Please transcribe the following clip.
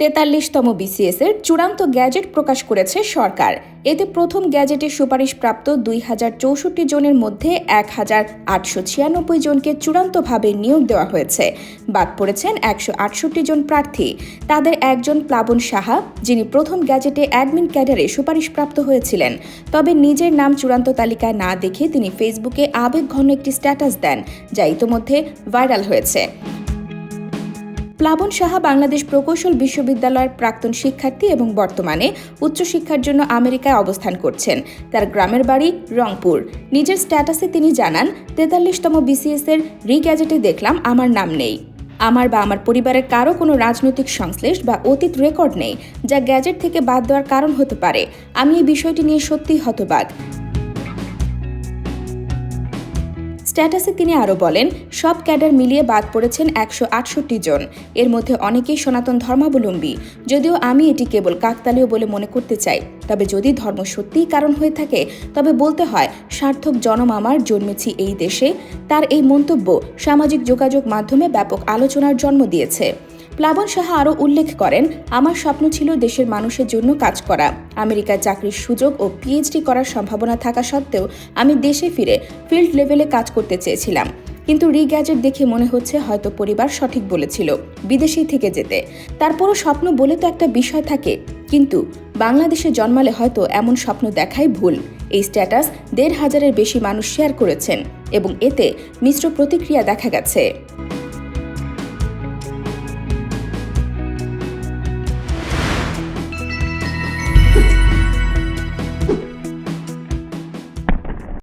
তেতাল্লিশতম BCS এর চূড়ান্ত gadget প্রকাশ করেছে সরকার। এতে প্রথম গ্যাজেটে সুপারিশপ্রাপ্ত দুই হাজার চৌষট্টি জনের মধ্যে এক হাজার আটশো ছিয়ানব্বই জনকে চূড়ান্তভাবে নিয়োগ দেওয়া হয়েছে। বাদ পড়েছেন একশো আটষট্টি জন প্রার্থী। তাদের একজন প্লাবন সাহা, যিনি প্রথম গ্যাজেটে অ্যাডমিন ক্যাডারে সুপারিশপ্রাপ্ত হয়েছিলেন। তবে নিজের নাম চূড়ান্ত তালিকায় না দেখে তিনি ফেসবুকে আবেগঘন একটি স্ট্যাটাস দেন, যা ইতোমধ্যে ভাইরাল হয়েছে। প্লাবন সাহা বাংলাদেশ প্রকৌশল বিশ্ববিদ্যালয়ের প্রাক্তন শিক্ষার্থী এবং বর্তমানে উচ্চশিক্ষার জন্য আমেরিকায় অবস্থান করছেন। তার গ্রামের বাড়ি রংপুর। নিজের স্ট্যাটাসে তিনি জানান, তেতাল্লিশতম বিসিএস এর রিগ্যাজেটে দেখলাম আমার নাম নেই। আমার বা আমার পরিবারের কারও কোনো রাজনৈতিক সংশ্লেষ বা অতীত রেকর্ড নেই, যা গ্যাজেট থেকে বাদ দেওয়ার কারণ হতে পারে। আমি এই বিষয়টি নিয়ে সত্যিই হতবাক। স্ট্যাটাসে তিনি আরও বলেন, সব ক্যাডার মিলিয়ে বাদ পড়েছেন একশো আটষট্টি জন। এর মধ্যে অনেকেই সনাতন ধর্মাবলম্বী। যদিও আমি এটি কেবল কাকতালীয় বলে মনে করতে চাই, তবে যদি ধর্ম সত্যিই কারণ হয়ে থাকে, তবে বলতে হয়, সার্থক জনম আমার, জন্মেছি এই দেশে। তার এই মন্তব্য সামাজিক যোগাযোগ মাধ্যমে ব্যাপক আলোচনার জন্ম দিয়েছে। প্লাবন সাহা আরও উল্লেখ করেন, আমার স্বপ্ন ছিল দেশের মানুষের জন্য কাজ করা। আমেরিকায় চাকরির সুযোগ ও পিএইচডি করার সম্ভাবনা থাকা সত্ত্বেও আমি দেশে ফিরে ফিল্ড লেভেলে কাজ করতে চেয়েছিলাম। কিন্তু রিগ্যাজেট দেখে মনে হচ্ছে হয়তো পরিবার সঠিক বলেছিল, বিদেশেই থেকে যেতে। তারপরও স্বপ্ন বলে তো একটা বিষয় থাকে, কিন্তু বাংলাদেশে জন্মালে হয়তো এমন স্বপ্ন দেখাই ভুল। এই স্ট্যাটাস দেড় হাজারের বেশি মানুষ শেয়ার করেছেন এবং এতে মিশ্র প্রতিক্রিয়া দেখা গেছে।